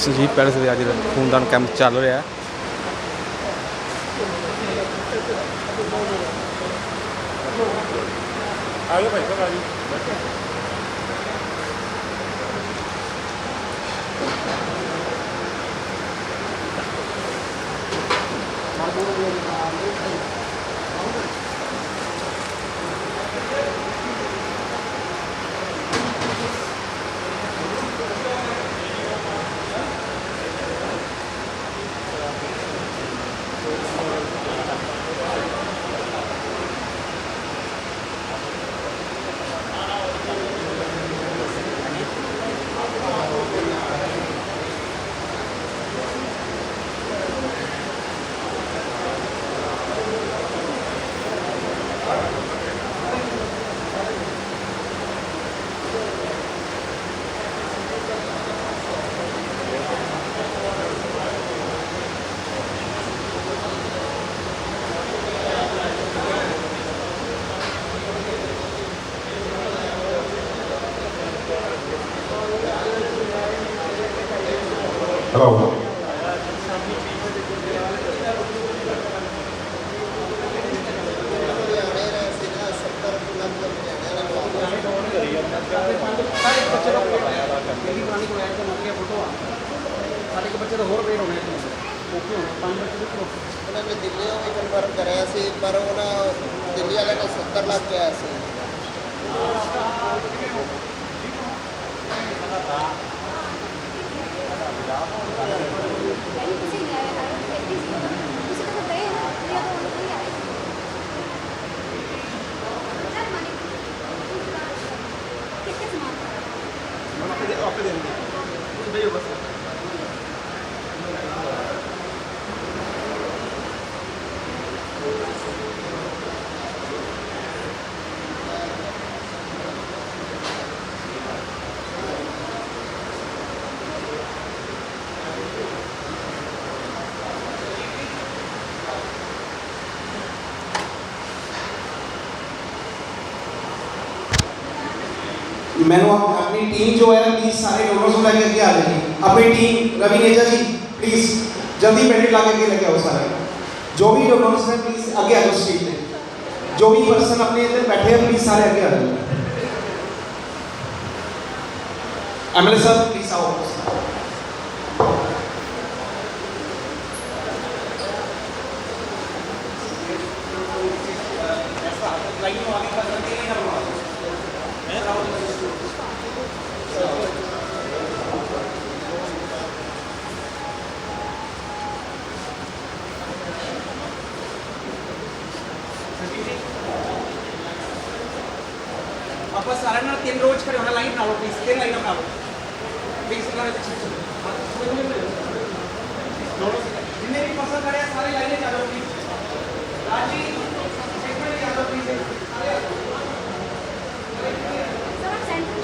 Sanjeev palace ਦੇ ਅੱਜ ਖੂਨਦਾਨ ਕੈਂਪ ਚੱਲ ਰਿਹਾ ਹੈ। ਆਜੋ ਭਾਈ ਸਾਹਿਬ ਆਜੋ Hello. ਮੈਨੂੰ ਆਪ- ਆਪਣੀ ਟੀਮ ਜੋ ਹੈ ਪਲੀਜ਼ ਸਾਰੇ ਡੋਨਰਸ ਨੂੰ ਲੈ ਕੇ ਅੱਗੇ ਆ ਜਾਓ ਜੀ ਆਪਣੀ ਟੀਮ ਰਵੀ ਨੇਜਾ ਜੀ ਪਲੀਜ਼ ਜਲਦੀ ਪੈਂਡਲ ਲਾ ਕੇ ਅੱਗੇ ਲੈ ਕੇ ਆਓ ਸਾਰੇ ਜੋ ਵੀ ਡੋਨਰਸ ਹੈ ਪਲੀਜ਼ ਅੱਗੇ ਆ ਜਾਓ ਸਟੇਜ ਤੇ ਜੋ ਵੀ ਪਰਸਨ ਆਪਣੇ ਇੱਧਰ ਬੈਠੇ ਹਨ ਪਲੀਜ਼ ਸਾਰੇ ਅੱਗੇ ਆ ਜਾਓ ਐਮਐਲਏ ਸਾਹਿਬ ਪਲੀਜ਼ ਆਓ ਆਪਾਂ ਸਾਰਿਆਂ ਨਾਲ ਤਿੰਨ ਰੋਜ਼ ਖੜੇ ਹੋਣਾ ਲਾਈਨ ਬਣਾ ਲਓ ਪਲੀਜ਼ ਤਿੰਨ ਲਾਈਨਾਂ ਬਣਾ ਲਓ ਪਲੀਜ਼ ਇਹਨਾਂ ਦੇ ਪਿੱਛੇ ਜਿੰਨੇ ਵੀ ਪਰਸਨ ਖੜੇ ਆ ਸਾਰੇ ਲਾਈਨਾਂ ਚ ਆ ਜਾਓ ਪਲੀਜ਼ ਰਾਜੀ ਇੱਕ ਮਿੰਟ ਆ ਜਾਓ ਪਲੀਜ਼ ਸਾਰੇ ਸਰ ਸੈਂਟਰ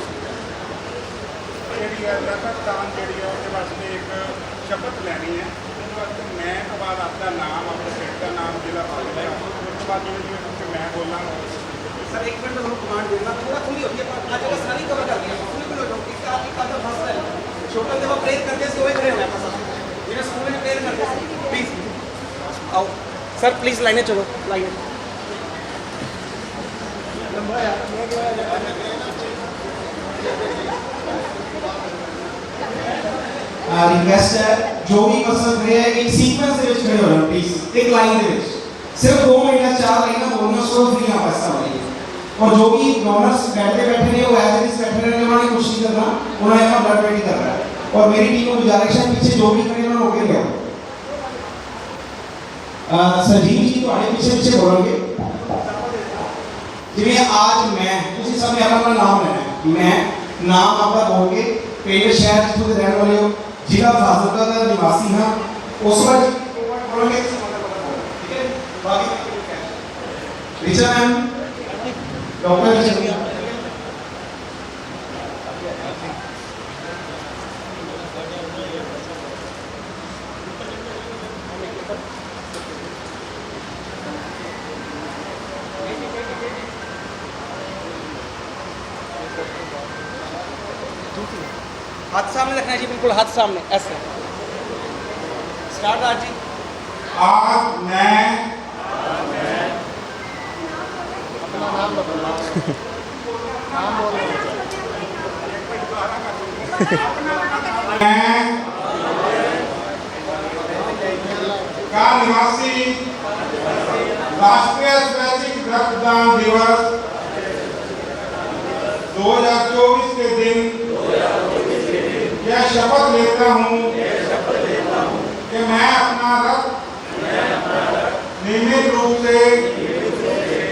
ਜਿਹੜੀ ਹੈ ਲਗਾਤਾਰ ਜਿਹੜੀ ਹੈ ਉਹਦੇ ਵਾਸਤੇ ਇੱਕ ਸ਼ਪਥ ਲੈਣੀ ਹੈ ਉਹਦੇ ਵਾਸਤੇ ਮੈਂ ਤੋਂ ਬਾਅਦ ਆਪਣਾ ਨਾਮ ਆਪਣੇ ਸਟੇਟ ਦਾ ਨਾਮ ਜ਼ਿਲ੍ਹਾ ਪਾਲਿਆ ਉਸ ਤੋਂ ਬਾਅਦ ਜਿਵੇਂ ਜਿਵੇਂ ਕੁਝ ਮੈਂ ਬੋਲਾਂਗਾ ਸਰ ਇੱਕ ਮਿੰਟ ਮੈਂ ਤੁਹਾਨੂੰ ਕਮਾਂਡ ਦੇਣਾ ਥੋੜਾ ਖੁੱਲੀ ਹੋਈ ਹੈ ਪਰ ਅੱਜ ਆਪਾਂ ਸਾਰੀ ਆਓ ਸਰ ਪਲੀਜ਼ ਲਾਈਨੇ ਚਲੋ ਲਾਈਨੇ ਰਿਕਵੈਸਟ ਹੈ ਜੋ ਵੀ ਪਰਸਨ ਖੜੇ ਹੈ ਇੱਕ ਸੀਕੁਐਂਸ ਦੇ ਵਿੱਚ ਖੜੇ ਹੋ ਜਾਓ ਪਲੀਜ਼ ਇੱਕ ਲਾਈਨ ਦੇ ਵਿੱਚ ਸਿਰਫ 2 ਮਿੰਟ ਜਾਂ 4 ਲਾਈਨਾਂ ਬੋਲਣਾ ਸੋ ਫ੍ਰੀ ਆ ਪੈਸਾ ਹੋਣੀ ਔਰ ਜੋ ਵੀ ਡੋਨਰਸ ਬੈਠੇ ਬੈਠੇ ਨੇ ਉਹ ਐਜ਼ ਇਟ ਇਜ਼ ਬੈਠੇ ਰਹਿਣੇ ਉਹਨਾਂ ਨੇ ਕੁਛ ਨਹੀਂ ਕਰਨਾ ਉਹਨਾਂ ਨੇ ਆਪਣਾ ਬਲੱਡ ਵੇਟ ਕਰਨਾ ਹੈ ਔਰ ਮੇਰੀ ਟੀਮ ਨੂੰ ਗੁਜ਼ਾਰਿਸ਼ ਹੈ ਪਿੱਛੇ ਜੋ ਵੀ ਖੜੇ ਉਹਨਾਂ ਨੂੰ ਅੱਗੇ ਲਿਆਓ ਅਹ ਸੰਜੀਵ ਜੀ ਤੁਹਾਡੇ ਪਿੱਛੇ ਪਿੱਛੇ ਬੋਲਣਗੇ ਜਿਵੇਂ ਅੱਜ ਮੈਂ ਤੁਸੀਂ ਸਭ ਨੇ ਆਪਣਾ ਆਪਣਾ ਨਾਮ ਲੈਣਾ ਹੈ। ਮੈਂ ਨਾਮ ਆਪਣਾ ਬੋਲ ਕੇ ਪਿੰਡ ਸ਼ਹਿਰ ਜਿੱਥੋਂ ਦੇ ਰਹਿਣ ਵਾਲੇ ਹੋ ਜ਼ਿਲ੍ਹਾ ਫਾਜ਼ਿਲਕਾ ਦਾ ਨਿਵਾਸੀ ਹਾਂ सामने रखना है जी बिल्कुल हाथ सामने ऐसे। स्टार्ट राज जी। आज मैं मैं का निवासी राष्ट्रीय स्वैच्छिक रक्तदान दिवस 2024 के दिन यह शपथ लेता हूँ कि मैं अपना रक्त नियमित रूप से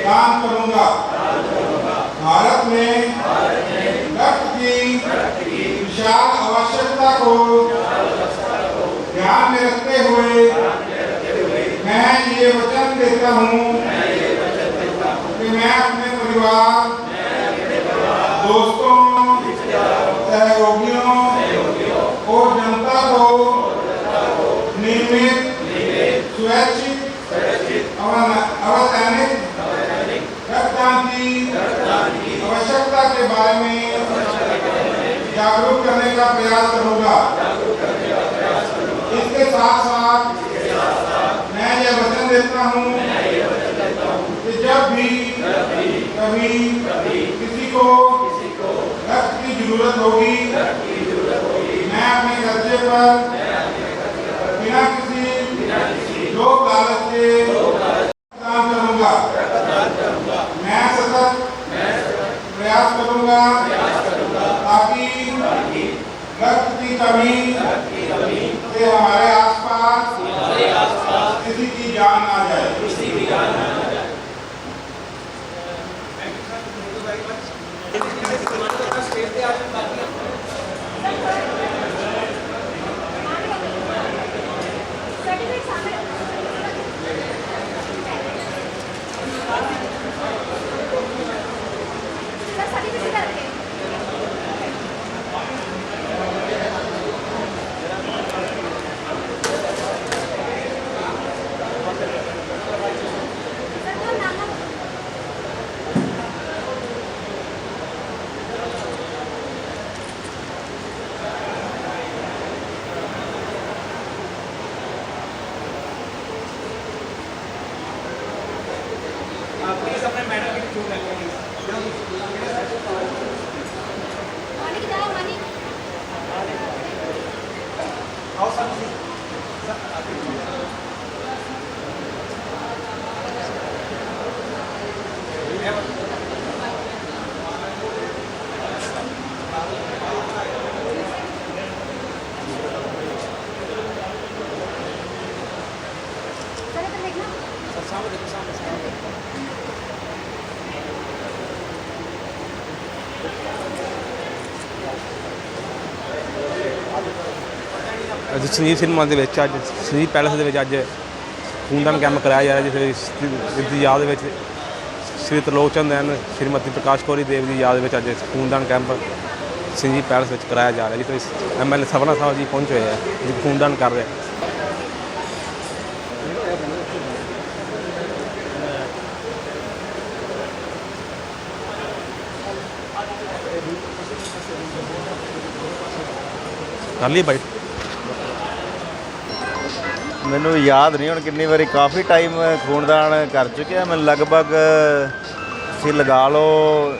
काम करूँगा। भारत में रक्त की विशाल आवश्यकता को ध्यान में रखते हुए मैं ये वचन देता हूँ कि मैं अपने परिवार, दोस्तों, सहयोगियों और जनता को नियमित स्वैच्छिक और अवैतनिक रक्तदान की आवश्यकता के बारे में जागरूक करने का प्रयास करूँगा। इसके साथ साथ मैं यह वचन देता हूँ कि जब भी कभी किसी को रक्त की ज़रूरत होगी, मैं अपने खर्चे पर बिना किसी लोक लालच के करूँगा। मैं सतत प्रयास करूँगा camino ਅੱਜ ਸਿਨੇਮਾ ਦੇ ਵਿੱਚ ਅੱਜ ਸੰਜੀਵ ਪੈਲਸ ਦੇ ਵਿੱਚ ਅੱਜ ਖੂਨਦਾਨ ਕੈਂਪ ਕਰਾਇਆ ਜਾ ਰਿਹਾ ਜਿਸ ਵਿੱਚ ਇਸ ਦੀ ਯਾਦ ਵਿੱਚ ਸ਼੍ਰੀ ਤਰਲੋਕ ਚੰਦਨ, ਸ਼੍ਰੀਮਤੀ ਪ੍ਰਕਾਸ਼ ਕੌਰੀ ਦੇਵ ਦੀ ਯਾਦ ਵਿੱਚ ਅੱਜ ਖੂਨਦਾਨ ਕੈਂਪ ਸਿੰਘ ਜੀ ਪੈਲਸ ਵਿੱਚ ਕਰਾਇਆ ਜਾ ਰਿਹਾ, ਜਿਸ ਵਿੱਚ ਐਮਐਲਏ ਸਵਨਾ ਸਾਹਿਬ ਜੀ ਪਹੁੰਚੇ ਹੋਏ ਆ, ਜੋ ਖੂਨਦਾਨ ਕਰ ਰਹੇ ਕਰ ਲਈ ਬਾਈਟ ਮੈਨੂੰ ਯਾਦ ਨਹੀਂ ਹੁਣ ਕਿੰਨੀ ਵਾਰੀ ਕਾਫੀ ਟਾਈਮ ਖੂਨਦਾਨ ਕਰ ਚੁੱਕਿਆ। ਮੈਨੂੰ ਲਗਭਗ ਸੀ ਲਗਾ ਲਓ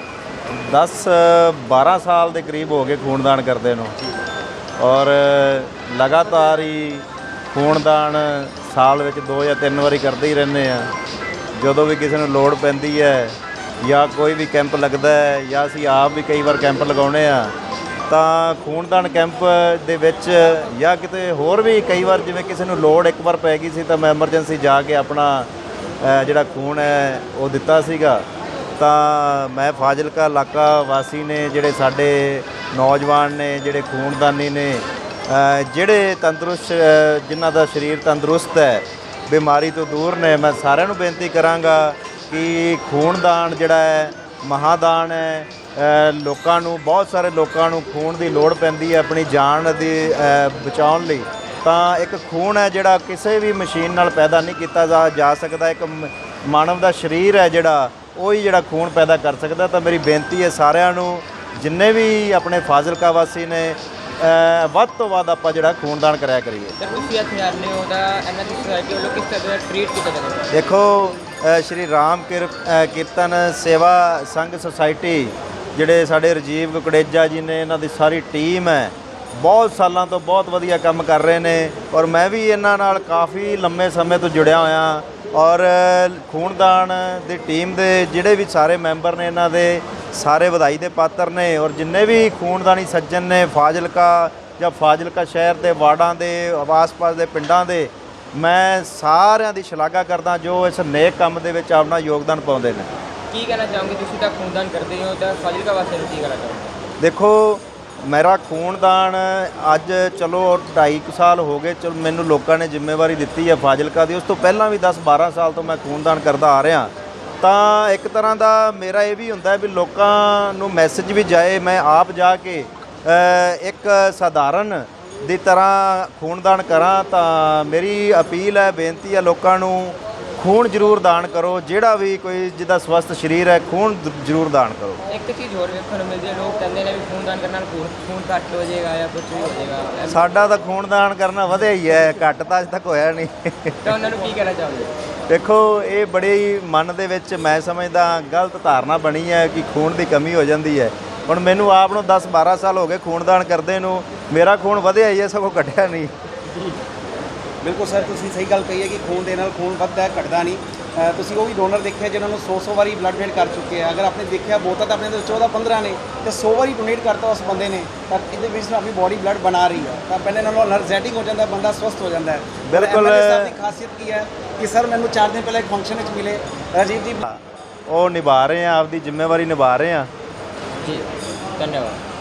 10 12 ਸਾਲ ਦੇ ਕਰੀਬ ਹੋ ਗਏ ਖੂਨਦਾਨ ਕਰਦੇ ਨੂੰ। ਔਰ ਲਗਾਤਾਰ ਹੀ ਖੂਨਦਾਨ ਸਾਲ ਵਿੱਚ ਦੋ ਜਾਂ ਤਿੰਨ ਵਾਰੀ ਕਰਦੇ ਹੀ ਰਹਿੰਦੇ ਆ। ਜਦੋਂ ਵੀ ਕਿਸੇ ਨੂੰ ਲੋੜ ਪੈਂਦੀ ਹੈ ਜਾਂ ਕੋਈ ਵੀ ਕੈਂਪ ਲੱਗਦਾ ਹੈ ਜਾਂ ਅਸੀਂ ਆਪ ਵੀ ਕਈ ਵਾਰ ਕੈਂਪ ਲਗਾਉਣੇ ਆ ਤਾਂ ਖੂਨਦਾਨ ਕੈਂਪ ਦੇ ਵਿੱਚ ਜਾਂ ਕਿਤੇ ਹੋਰ ਵੀ ਕਈ ਵਾਰ ਜਿਵੇਂ ਕਿਸੇ ਨੂੰ ਲੋੜ ਇੱਕ ਵਾਰ ਪੈ ਗਈ ਸੀ ਤਾਂ ਮੈਂ ਐਮਰਜੈਂਸੀ ਜਾ ਕੇ ਆਪਣਾ ਜਿਹੜਾ ਖੂਨ ਹੈ ਉਹ ਦਿੱਤਾ ਸੀਗਾ। ਤਾਂ ਮੈਂ ਫਾਜ਼ਿਲਕਾ ਇਲਾਕਾ ਵਾਸੀ ਨੇ, ਜਿਹੜੇ ਸਾਡੇ ਨੌਜਵਾਨ ਨੇ, ਜਿਹੜੇ ਖੂਨਦਾਨੀ ਨੇ ਜਿਹੜੇ ਤੰਦਰੁਸਤ ਜਿਨ੍ਹਾਂ ਦਾ ਸਰੀਰ ਤੰਦਰੁਸਤ ਹੈ, ਬਿਮਾਰੀ ਤੋਂ ਦੂਰ ਨੇ, ਮੈਂ ਸਾਰਿਆਂ ਨੂੰ ਬੇਨਤੀ ਕਰਾਂਗਾ ਕਿ ਖੂਨਦਾਨ ਜਿਹੜਾ ਹੈ, ਮਹਾਦਾਨ ਹੈ ਲੋਕਾਂ ਨੂੰ ਬਹੁਤ ਸਾਰੇ ਲੋਕਾਂ ਨੂੰ ਖੂਨ ਦੀ ਲੋੜ ਪੈਂਦੀ ਹੈ ਆਪਣੀ ਜਾਨ ਦੀ ਬਚਾਉਣ ਲਈ। ਤਾਂ ਇੱਕ ਖੂਨ ਹੈ ਜਿਹੜਾ ਕਿਸੇ ਵੀ ਮਸ਼ੀਨ ਨਾਲ ਪੈਦਾ ਨਹੀਂ ਕੀਤਾ ਜਾ ਸਕਦਾ। ਇੱਕ ਮਾਨਵ ਦਾ ਸਰੀਰ ਹੈ ਜਿਹੜਾ ਉਹ ਹੀ ਜਿਹੜਾ ਖੂਨ ਪੈਦਾ ਕਰ ਸਕਦਾ। ਤਾਂ ਮੇਰੀ ਬੇਨਤੀ ਹੈ ਸਾਰਿਆਂ ਨੂੰ ਜਿੰਨੇ ਵੀ ਆਪਣੇ ਫਾਜ਼ਿਲਕਾ ਵਾਸੀ ਨੇ ਵੱਧ ਤੋਂ ਵੱਧ ਆਪਾਂ ਜਿਹੜਾ ਖੂਨਦਾਨ ਕਰਿਆ ਕਰੀਏ। ਤੁਸੀਂ ਇੱਥੇ ਜਾਂਦੇ ਹੋ ਤਾਂ ਇਹਨਾਂ ਦੀ ਸੁਸਾਇਟੀ ਵੱਲੋਂ ਕਿਸ ਤਰ੍ਹਾਂ ਟ੍ਰੀਟ ਕੀਤਾ ਜਾਂਦਾ ਦੇਖੋ ਸ਼੍ਰੀ ਰਾਮ ਕੀਰਤਨ ਸੇਵਾ ਸੰਘ ਸੁਸਾਇਟੀ ਜਿਹੜੇ ਸਾਡੇ ਰਜੀਵ ਕੁਕੜੇਜਾ ਜੀ ਨੇ ਇਹਨਾਂ ਦੀ ਸਾਰੀ ਟੀਮ ਹੈ, ਬਹੁਤ ਸਾਲਾਂ ਤੋਂ ਬਹੁਤ ਵਧੀਆ ਕੰਮ ਕਰ ਰਹੇ ਨੇ ਔਰ ਮੈਂ ਵੀ ਇਹਨਾਂ ਨਾਲ ਕਾਫੀ ਲੰਮੇ ਸਮੇਂ ਤੋਂ ਜੁੜਿਆ ਹੋਇਆ ਔਰ ਖੂਨਦਾਨ ਦੀ ਟੀਮ ਦੇ ਜਿਹੜੇ ਵੀ ਸਾਰੇ ਮੈਂਬਰ ਨੇ ਇਹਨਾਂ ਦੇ, ਸਾਰੇ ਵਧਾਈ ਦੇ ਪਾਤਰ ਨੇ ਔਰ ਜਿੰਨੇ ਵੀ ਖੂਨਦਾਨੀ ਸੱਜਣ ਨੇ ਫਾਜ਼ਿਲਕਾ ਜਾਂ ਫਾਜ਼ਿਲਕਾ ਸ਼ਹਿਰ ਦੇ ਵਾਰਡਾਂ ਦੇ ਆਸ-ਪਾਸ ਦੇ ਪਿੰਡਾਂ ਦੇ, ਮੈਂ ਸਾਰਿਆਂ ਦੀ ਸ਼ਲਾਘਾ ਕਰਦਾ ਜੋ ਇਸ ਨੇਕ ਕੰਮ ਦੇ ਵਿੱਚ ਆਪਣਾ ਯੋਗਦਾਨ ਪਾਉਂਦੇ ਨੇ। ਕੀ ਕਹਿਣਾ ਚਾਹੋਗੇ? ਤੁਸੀਂ ਤਾਂ ਖੂਨਦਾਨ ਕਰਦੇ ਹੋ ਤਾਂ ਫਾਜ਼ਿਲਕਾ ਵਾਸਤੇ ਕੀ ਕਹਿਣਾ ਚਾਹੋਗੇ? ਦੇਖੋ, ਮੇਰਾ ਖੂਨਦਾਨ ਅੱਜ ਚਲੋ 2.5 ਕੁ ਸਾਲ ਹੋ ਗਏ, ਚਲ ਮੈਨੂੰ ਲੋਕਾਂ ਨੇ ਜ਼ਿੰਮੇਵਾਰੀ ਦਿੱਤੀ ਹੈ ਫਾਜ਼ਿਲਕਾ ਦੀ। ਉਸ ਤੋਂ ਪਹਿਲਾਂ ਵੀ 10 12 ਸਾਲ ਤੋਂ ਮੈਂ ਖੂਨਦਾਨ ਕਰਦਾ ਆ ਰਿਹਾ। ਤਾਂ ਇੱਕ ਤਰ੍ਹਾਂ ਦਾ ਮੇਰਾ ਇਹ ਵੀ ਹੁੰਦਾ ਵੀ ਲੋਕਾਂ ਨੂੰ ਮੈਸੇਜ ਵੀ ਜਾਏ, ਮੈਂ ਆਪ ਜਾ ਕੇ ਇੱਕ ਸਧਾਰਨ ਦੀ ਤਰ੍ਹਾਂ ਖੂਨਦਾਨ ਕਰਾਂ ਤਾਂ ਮੇਰੀ ਅਪੀਲ ਹੈ, ਬੇਨਤੀ ਹੈ ਲੋਕਾਂ ਨੂੰ ਖੂਨ ਜ਼ਰੂਰ ਦਾਨ ਕਰੋ ਜਿਹੜਾ ਵੀ ਕੋਈ ਜਿਹਦਾ ਸਵਸਥ ਸਰੀਰ ਹੈ ਖੂਨ ਦ- ਜ਼ਰੂਰ ਦਾਨ ਕਰੋ। ਇੱਕ ਚੀਜ਼ ਹੋਰ ਵੇਖਣ ਨੂੰ ਮਿਲਦੀ ਹੈ ਲੋਕ ਕਹਿੰਦੇ ਨੇ ਵੀ ਖੂਨਦਾਨ ਕਰਨ ਨਾਲ ਖੂਨ ਖੂਨ ਘੱਟ ਹੋ ਜਾਏਗਾ ਜਾਂ ਕੁਝ ਵੀ ਹੋ ਜਾਏਗਾ। ਸਾਡਾ ਤਾਂ ਖੂਨਦਾਨ ਕਰਨਾ ਵਧਿਆ ਹੀ ਹੈ ਘੱਟ ਤਾਂ ਅਜੇ ਤੱਕ ਹੋਇਆ ਨਹੀਂ। ਤਾਂ ਉਹਨਾਂ ਨੂੰ ਕੀ ਕਹਿਣਾ ਚਾਹੋਗੇ? ਦੇਖੋ ਇਹ ਬੜੀ ਮਨ ਦੇ ਵਿੱਚ ਮੈਂ ਸਮਝਦਾ ਗਲਤ ਧਾਰਨਾ ਬਣੀ ਹੈ ਕਿ ਖੂਨ ਦੀ ਕਮੀ ਹੋ ਜਾਂਦੀ ਹੈ। ਹੁਣ ਮੈਨੂੰ ਆਪ ਨੂੰ 10 12 ਸਾਲ ਹੋ ਗਏ ਖੂਨਦਾਨ ਕਰਦੇ ਨੂੰ ਮੇਰਾ ਖੂਨ ਵਧਿਆ ਹੀ ਹੈ ਸਗੋਂ ਘਟਿਆ ਨਹੀਂ। ਬਿਲਕੁਲ ਸਰ ਤੁਸੀਂ ਸਹੀ ਗੱਲ ਕਹੀ ਹੈ ਕਿ ਖੂਨ ਦੇ ਨਾਲ ਖੂਨ ਵੱਧਦਾ ਹੈ ਘਟਦਾ ਨਹੀਂ। ਤੁਸੀਂ ਉਹ ਵੀ ਡੋਨਰ ਦੇਖਿਆ ਜਿਨ੍ਹਾਂ ਨੂੰ 100-100 ਵਾਰੀ ਬਲੱਡ ਡੋਨੇਟ ਕਰ ਚੁੱਕੇ ਆ। ਅਗਰ ਆਪਨੇ ਦੇਖਿਆ ਬਹੁਤਾ ਤਾਂ ਆਪਣੇ ਦੇ 14-15 ਨੇ ਤੇ 100 ਵਾਰੀ ਡੋਨੇਟ ਕਰਤਾ ਉਸ ਬੰਦੇ ਨੇ ਤਾਂ ਇਹਦੇ ਵਿੱਚ ਨਾ ਆਪਣੀ ਬਾਡੀ ਬਲੱਡ ਬਣਾ ਰਹੀ ਹੈ। ਤਾਂ ਪਹਿਲੇ ਨਾਲੋਂ એનર્ਜੈਟਿਕ ਹੋ ਜਾਂਦਾ ਬੰਦਾ ਸਵਸਥ ਹੋ ਜਾਂਦਾ ਹੈ। ਬਿਲਕੁਲ। MLA ਦੀ ਖਾਸੀਅਤ ਕੀ ਹੈ ਕਿ ਸਰ ਮੈਨੂੰ ਚਾਰ ਦਿਨ ਪਹਿਲਾਂ ਇੱਕ ਫੰਕਸ਼ਨ ਵਿੱਚ ਮਿਲੇ ਰਾਜੀਵ ਜੀ। ਉਹ ਨਿਭਾ ਰਹੇ ਆ ਆਪਦੀ ਜ਼ਿੰਮੇਵਾਰੀ ਨਿਭਾ ਰਹੇ ਆ। ਜੀ ਧੰਨਵਾਦ।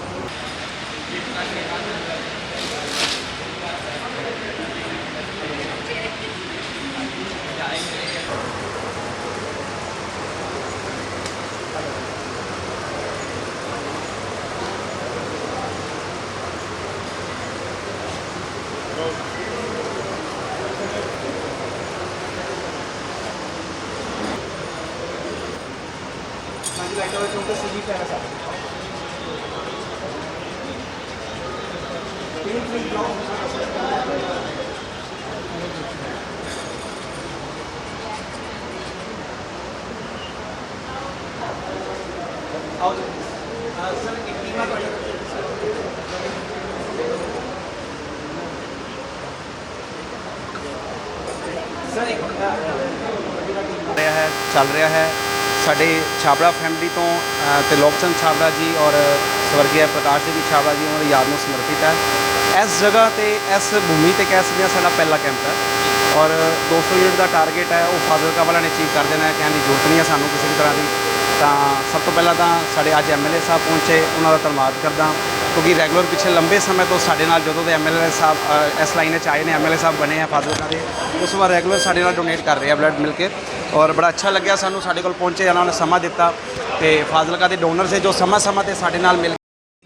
ਹਾਂਜੀ ਲਾਈਟਾਂ ਵਿੱਚ ਚੌਂਕੇ ਸੀਜੀ ਪੈਰਾ ਸਾਹਿਬ ਆਓ ਜੀ ਅਹ ਸਰ ਇੱਕ ਟੀਮ ਆ ਤੁਹਾਡੀ ਸਰ ਇੱਕ ਅਹ, ਰਿਹਾ ਹੈ ਚੱਲ ਰਿਹਾ ਹੈ ਸਾਡੇ ਛਾਬੜਾ ਫੈਮਿਲੀ ਤੋਂ ਅ, ਤੇ ਲੋਕਚੰਦ ਛਾਬੜਾ ਜੀ ਔਰ ਸਵਰਗੀ ਪ੍ਰਕਾਸ਼ ਦੇਵੀ ਛਾਬੜਾ ਜੀ ਉਹਨਾਂ ਦੀ ਯਾਦ ਨੂੰ ਸਮਰਪਿਤ ਹੈ। ਇਸ ਜਗ੍ਹਾ ਤੇ ਇਸ ਭੂਮੀ ਤੇ ਕਹਿ ਸਕਦੇ ਹਾਂ ਸਾਡਾ ਪਹਿਲਾ ਕੈਂਪ ਹੈ। ਔਰ 200 ਯੂਨਿਟ ਦਾ ਟਾਰਗੇਟ ਹੈ ਉਹ ਫਾਜ਼ਿਲਕਾ ਵਾਲਿਆਂ ਨੇ ਅਚੀਵ ਕਰ ਦੇਣਾ ਹੈ ਕਹਿਣ ਦੀ ਜ਼ਰੂਰਤ ਨਹੀਂ ਹੈ ਸਾਨੂੰ ਕਿਸੇ ਵੀ ਤਰ੍ਹਾਂ ਦੀ। ਤਾਂ ਸਭ ਤੋਂ ਪਹਿਲਾਂ ਤਾਂ ਸਾਡੇ ਅੱਜ ਐਮਐਲਏ ਸਾਹਿਬ ਪਹੁੰਚੇ ਉਹਨਾਂ ਦਾ ਧੰਨਵਾਦ ਕਰਦਾ। ਕਿਉਂਕਿ ਰੈਗੂਲਰ ਪਿਛਲੇ ਲੰਬੇ ਸਮੇਂ ਤੋਂ ਸਾਡੇ ਨਾਲ ਜਦੋਂ ਦੇ ਐਮਐਲਏ ਸਾਹਿਬ ਇਸ ਲਾਈਨ 'ਚ ਆਏ ਨੇ, ਐਮਐਲਏ ਸਾਹਿਬ ਬਣੇ ਆ ਫਾਜ਼ਿਲਕਾ ਦੇ, ਉਸ ਵਾਰ ਰੈਗੂਲਰ ਸਾਡੇ ਨਾਲ ਡੋਨੇਟ ਕਰ ਰਹੇ ਆ ਬਲੱਡ ਮਿਲ ਕੇ। ਔਰ ਬੜਾ ਅੱਛਾ ਲੱਗਿਆ ਸਾਨੂੰ, ਸਾਡੇ ਕੋਲ ਪਹੁੰਚੇ ਉਹਨਾਂ ਨੇ ਸਮਾਂ ਦਿੱਤਾ ਤੇ ਫਾਜ਼ਿਲਕਾ ਦੇ ਡੋਨਰ ਸੇ ਜੋ ਸਮਾਂ ਸਮਾਂ ਤੇ ਸਾਡੇ ਨਾਲ ਮਿਲ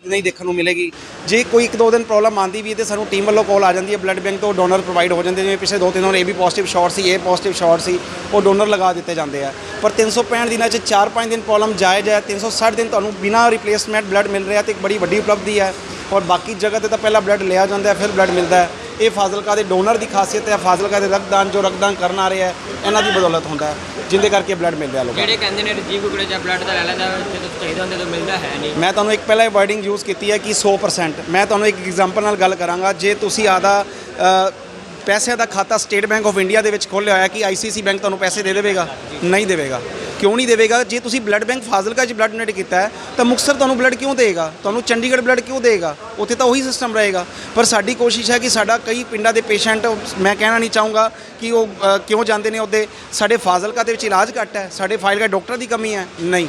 ਨਹੀਂ ਦੇਖਣ ਨੂੰ ਮਿਲੇਗੀ। ਜੇ ਕੋਈ ਇੱਕ ਦੋ ਦਿਨ ਪ੍ਰੋਬਲਮ ਆਂਦੀ ਵੀ ਹੈ ਤੇ ਸਾਨੂੰ ਟੀਮ ਵੱਲੋਂ ਕਾਲ ਆ ਜਾਂਦੀ ਹੈ। ਬਲੱਡ ਬੈਂਕ ਤੋਂ ਡੋਨਰ ਪ੍ਰੋਵਾਈਡ ਹੋ ਜਾਂਦੇ ਜਿਵੇਂ ਪਿਛਲੇ ਦੋ ਤਿੰਨ ਦਿਨ ਇਹ ਵੀ ਪੋਜ਼ਿਟਿਵ ਸ਼ਾਟ ਸੀ, ਇਹ ਪੋਜ਼ਿਟਿਵ ਸ਼ਾਟ ਸੀ, ਉਹ ਡੋਨਰ ਲਗਾ ਦਿੱਤੇ ਜਾਂਦੇ ਆ। ਪਰ 365 ਦਿਨਾਂ 'ਚ 4-5 ਦਿਨ ਪ੍ਰੋਬਲਮ ਜਾਇਜ਼ ਹੈ। 360 ਦਿਨ ਤੁਹਾਨੂੰ ਬਿਨਾਂ ਰਿਪਲੇਸਮੈਂਟ ਬਲੱਡ ਮਿਲ ਰਿਹਾ ਤੇ ਇੱਕ ਬੜੀ ਵੱਡੀ ਉਪਲਬਧੀ ਹੈ। ਔਰ ਬਾਕੀ ਜਗ੍ਹਾ ਤੇ ਤਾਂ ਪਹਿਲਾਂ ਬਲੱਡ ਲਿਆ ਜਾਂਦਾ ਫਿਰ ਬਲੱਡ ਮਿਲਦਾ ਹੈ। ਇਹ ਫਾਜ਼ਿਲਕਾ ਦੇ ਡੋਨਰ ਦੀ ਖਾਸੀਅਤ ਹੈ ਫਾਜ਼ਿਲਕਾ ਦੇ ਰਕਤਦਾਨ ਜੋ ਰਕਤਦਾਨ ਕਰਨ ਆ ਰਹੇ ਹੈ ਇਹਨਾਂ ਦੀ ਬਦੌਲਤ ਹੁੰਦਾ ਹੈ ਜਿੰਦੇ ਕਰਕੇ ਬਲੱਡ ਮਿਲ ਰਿਹਾ ਲੋਕਾਂ ਨੂੰ। ਜਿਹੜੇ ਕਹਿੰਦੇ ਨੇ ਰਜੀਵ ਕੁਕੜੇ ਜਾਂ ਬਲੱਡ ਦਾ ਲੈ ਲੈਂਦਾ ਜਦੋਂ ਚਾਹੀਦਾ ਹੁੰਦੇ ਤਾਂ ਮਿਲਦਾ ਹੈ ਨਹੀਂ। ਮੈਂ ਤੁਹਾਨੂੰ ਇੱਕ ਪਹਿਲਾਂ ਇਹ ਵਰਡਿੰਗ ਯੂਜ਼ ਕੀਤੀ ਹੈ ਕਿ 100% ਮੈਂ ਤੁਹਾਨੂੰ ਇੱਕ ਐਗਜ਼ਾਮਪਲ ਨਾਲ ਗੱਲ ਕਰਾਂਗਾ ਜੇ ਤੁਸੀਂ ਆਦਾ ਪੈਸਿਆਂ ਦਾ ਖਾਤਾ ਸਟੇਟ ਬੈਂਕ ਆਫ ਇੰਡੀਆ ਦੇ ਵਿੱਚ ਖੋਲ੍ਹਿਆ ਹੋਇਆ ਕਿ ਆਈਸੀਸੀ ਬੈਂਕ ਤੁਹਾਨੂੰ ਪੈਸੇ ਦੇ ਦੇਵੇਗਾ? ਨਹੀਂ ਦੇਵੇਗਾ। ਕਿਉਂ ਨਹੀਂ ਦੇਵੇਗਾ? ਜੇ ਤੁਸੀਂ ਬਲੱਡ ਬੈਂਕ ਫਾਜ਼ਿਲਕਾ 'ਚ ਬਲੱਡ ਡੋਨੇਟ ਕੀਤਾ ਹੈ, ਤਾਂ ਮੁਕਤਸਰ ਤੁਹਾਨੂੰ ਬਲੱਡ ਕਿਉਂ ਦੇਗਾ ਤੁਹਾਨੂੰ ਚੰਡੀਗੜ੍ਹ ਬਲੱਡ ਕਿਉਂ ਦੇਗਾ ਉੱਥੇ ਤਾਂ ਉਹੀ ਸਿਸਟਮ ਰਹੇਗਾ। ਪਰ ਸਾਡੀ ਕੋਸ਼ਿਸ਼ ਹੈ ਕਿ ਸਾਡਾ ਕਈ ਪਿੰਡਾਂ ਦੇ ਪੇਸ਼ੈਂਟ ਮੈਂ ਕਹਿਣਾ ਨਹੀਂ ਚਾਹੂੰਗਾ ਕਿ ਉਹ ਕਿਉਂ ਜਾਂਦੇ ਨੇ ਉਹਦੇ। ਸਾਡੇ ਫਾਜ਼ਿਲਕਾ ਦੇ ਵਿੱਚ ਇਲਾਜ ਘੱਟ ਹੈ। ਸਾਡੇ ਫਾਜ਼ਿਲਕਾ ਡਾਕਟਰ ਦੀ ਕਮੀ ਹੈ। ਨਹੀਂ।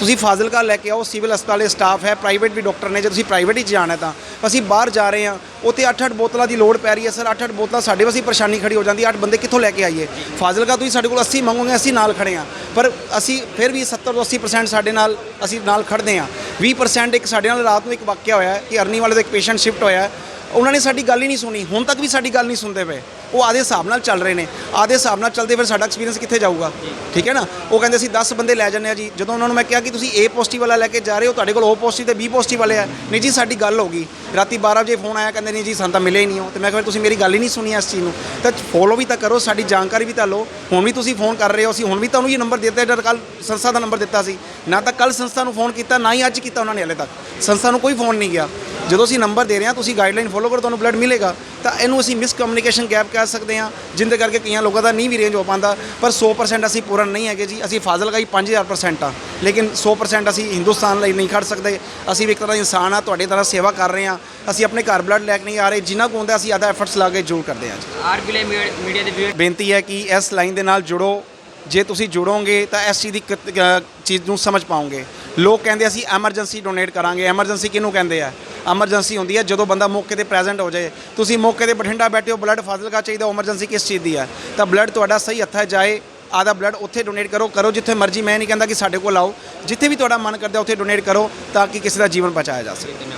ਤੁਸੀਂ ਫਾਜ਼ਿਲਕਾ ਲੈ ਕੇ ਆਓ, ਸਿਵਲ ਹਸਪਤਾਲ ਦੇ ਸਟਾਫ ਹੈ ਪ੍ਰਾਈਵੇਟ ਵੀ ਡਾਕਟਰ ਨੇ। ਜੇ ਤੁਸੀਂ ਪ੍ਰਾਈਵੇਟ ਹੀ ਜਾਣਾ ਤਾਂ। ਅਸੀਂ ਬਾਹਰ ਜਾ ਰਹੇ ਹਾਂ। ਉੱਥੇ 8-8 ਬੋਤਲਾਂ ਦੀ ਲੋੜ ਪੈ ਰਹੀ ਹੈ, ਸਰ। 8-8 ਬੋਤਲਾਂ ਸਾਡੇ ਵਾਸਤੇ ਪਰੇਸ਼ਾਨੀ ਖੜੀ ਹੋ ਜਾਂਦੀ ਹੈ। 8 ਬੰਦੇ ਕਿੱਥੋਂ ਲੈ ਕੇ ਆਈਏ? ਫਾਜ਼ਿਲਕਾ ਤੁਸੀਂ ਸਾਡੇ ਕੋਲ 80 ਮੰਗੋਗੇ, ਅਸੀਂ ਨਾਲ ਖੜੇ ਹਾਂ। ਪਰ ਅਸੀਂ ਫਿਰ ਵੀ 70 ਤੋਂ 80% ਸਾਡੇ ਨਾਲ ਅਸੀਂ ਨਾਲ ਖੜਦੇ ਹਾਂ। 20% ਇੱਕ ਸਾਡੇ ਨਾਲ ਰਾਤ ਨੂੰ ਇੱਕ ਵਾਕਿਆ ਹੋਇਆ ਕਿ ਅਰਨੀ ਵਾਲੇ ਦਾ ਇੱਕ ਪੇਸ਼ੈਂਟ ਸ਼ਿਫਟ ਹੋਇਆ ਉਹਨਾਂ ਨੇ ਸਾਡੀ ਗੱਲ ਹੀ ਨਹੀਂ ਸੁਣੀ। ਹੁਣ ਤੱਕ ਵੀ ਸਾਡੀ ਗੱਲ ਨਹੀਂ ਸੁਣਦੇ ਪਏ। ਉਹ ਆਦੇ ਹਿਸਾਬ ਨਾਲ ਚੱਲ ਰਹੇ ਨੇ। ਆਦੇ ਹਿਸਾਬ ਨਾਲ ਚੱਲਦੇ ਫਿਰ ਸਾਡਾ ਐਕਸਪੀਰੀਅੰਸ ਕਿੱਥੇ ਜਾਊਗਾ? ਠੀਕ ਹੈ ਨਾ? ਉਹ ਕਹਿੰਦੇ ਅਸੀਂ 10 ਬੰਦੇ ਲੈ ਜਾਂਦੇ ਆ ਜੀ। ਜਦੋਂ ਉਹਨਾਂ ਨੂੰ ਮੈਂ ਕਿਹਾ ਕਿ ਤੁਸੀਂ A ਪੋਜ਼ਿਟਿਵ ਵਾਲਾ ਲੈ ਕੇ ਜਾ ਰਹੇ ਹੋ, ਤੁਹਾਡੇ ਕੋਲ O ਪੋਜ਼ਿਟਿਵ ਤੇ B ਪੋਜ਼ਿਟਿਵ ਵਾਲੇ ਆ। ਨਹੀਂ ਜੀ, ਸਾਡੀ ਗੱਲ ਹੋ ਗਈ। ਰਾਤੀ 12 ਵਜੇ ਫੋਨ ਆਇਆ, ਕਹਿੰਦੇ ਨਹੀਂ ਜੀ, ਸਾਨੂੰ ਤਾਂ ਮਿਲੇ ਹੀ ਨਹੀਂ ਹੋ ਤੇ ਮੈਂ ਕਿਹਾ ਤੁਸੀਂ ਮੇਰੀ ਗੱਲ ਹੀ ਨਹੀਂ ਸੁਣੀ ਇਸ ਚੀਜ਼ ਨੂੰ। ਤਾਂ ਫੋਲੋ ਵੀ ਤਾਂ ਕਰੋ, ਸਾਡੀ ਜਾਣਕਾਰੀ ਵੀ ਤਾਂ ਲਓ। ਹੁਣ ਵੀ ਤੁਸੀਂ ਫੋਨ ਕਰ ਰਹੇ ਹੋ, ਅਸੀਂ ਹੁਣ ਵੀ ਤੁਹਾਨੂੰ ਇਹ ਨੰਬਰ ਦਿੱਤਾ ਜਦ ਕੱਲ ਸੰਸਥਾ ਦਾ ਨੰਬਰ ਦਿੱਤਾ ਸੀ। ਨਾ ਤਾਂ ਕੱਲ ਸੰਸਥਾ ਨੂੰ ਫੋਨ ਕੀਤਾ, ਨਾ ਹੀ ਅੱਜ ਕੀਤਾ ਉਹਨਾਂ ਨੇ ਹਲੇ ਤੱਕ। ਸੰਸਥਾ ਨੂੰ ਕੋਈ ਫੋਨ ਨਹੀਂ ਗਿਆ। ਜਦੋਂ ਅਸੀਂ ਨੰਬਰ ਦੇ ਰਹੇ ਹਾਂ ਤੁਸੀਂ ਗਾਈਡਲਾਈਨ ਫੋਲੋ ਕਰੋ ਤੁਹਾਨੂੰ ਬਲੱਡ ਮਿਲੇਗਾ। ਤਾਂ ਇਹਨੂੰ ਅਸੀਂ ਮਿਸ ਕਮਿਊਨੀਕੇਸ਼ਨ ਗੈਪ ਕਹਿ ਸਕਦੇ ਹਾਂ ਜਿੰਦੇ ਕਰਕੇ ਕਈਆਂ ਲੋਕਾਂ ਦਾ ਨਹੀਂ ਵੀ ਰੇਂਜ ਹੋ ਪਾਉਂਦਾ। ਪਰ 100% ਅਸੀਂ ਪੂਰਨ ਨਹੀਂ ਹੈਗੇ ਜੀ ਅਸੀਂ ਫਾਜ਼ਿਲਕਾ ਹੀ 5000% ਆ ਲੇਕਿਨ 100% ਅਸੀਂ ਹਿੰਦੁਸਤਾਨ ਲਈ ਨਹੀਂ ਖੜ ਸਕਦੇ। ਅਸੀਂ ਵੀ ਇੱਕ ਤਰ੍ਹਾਂ ਦਾ ਇਨਸਾਨ ਆ ਤੁਹਾਡੇ ਤਰ੍ਹਾਂ ਸੇਵਾ ਕਰ ਰਹੇ ਹਾਂ। ਅਸੀਂ ਆਪਣੇ ਘਰ ਬਲੱਡ ਲੈ ਕੇ ਨਹੀਂ ਆ ਰਹੇ ਜਿੰਨਾ ਕੁ ਹੁੰਦਾ ਅਸੀਂ ਆਦਾ ਐਫਰਟਸ ਲਾ ਕੇ ਜ਼ਰੂਰ ਕਰਦੇ ਹਾਂ ਜੀ। ਆਰਬੀਲੇ ਮੀਡੀਆ ਦੇ ਬੇਨਤੀ ਹੈ ਕਿ ਇਸ ਲਾਈਨ ਦੇ ਨਾਲ ਜੁੜੋ। ਜੇ ਤੁਸੀਂ ਜੁੜੋਗੇ ਤਾਂ ਇਸ ਚੀਜ਼ ਦੀ ਕ- ਚੀਜ਼ ਨੂੰ ਸਮਝ ਪਾਓਗੇ। ਲੋਕ ਕਹਿੰਦੇ ਅਸੀਂ ਐਮਰਜੈਂਸੀ ਡੋਨੇਟ ਕਰਾਂਗੇ। ਐਮਰਜੈਂਸੀ ਕਿਹਨੂੰ ਕਹਿੰਦੇ ਆ? ਐਮਰਜੈਂਸੀ ਹੁੰਦੀ ਹੈ ਜਦੋਂ ਬੰਦਾ ਮੌਕੇ ਤੇ ਪ੍ਰੈਜ਼ੈਂਟ ਹੋ ਜਾਏ। ਤੁਸੀਂ ਮੌਕੇ ਤੇ ਬਠਿੰਡਾ ਬੈਠੇ ਹੋ, ਬਲੱਡ ਫਾਜ਼ਿਲਕਾ ਚਾਹੀਦਾ ਐਮਰਜੈਂਸੀ ਕਿਸ ਚੀਜ਼ ਦੀ ਹੈ ਤਾਂ ਬਲੱਡ ਤੁਹਾਡਾ ਸਹੀ ਹੱਥਾਂ 'ਚ ਜਾਏ ਆਦਾ ਬਲੱਡ ਉੱਥੇ ਡੋਨੇਟ ਕਰੋ ਕਰੋ ਜਿੱਥੇ ਮਰਜ਼ੀ। ਮੈਂ ਨਹੀਂ ਕਹਿੰਦਾ ਕਿ ਸਾਡੇ ਕੋਲ ਆਓ। ਜਿੱਥੇ ਵੀ ਤੁਹਾਡਾ ਮਨ ਕਰਦਾ, ਉੱਥੇ ਡੋਨੇਟ ਕਰੋ ਤਾਂ ਕਿ ਕਿਸੇ ਦਾ ਜੀਵਨ ਬਚਾਇਆ ਜਾ ਸਕੇ।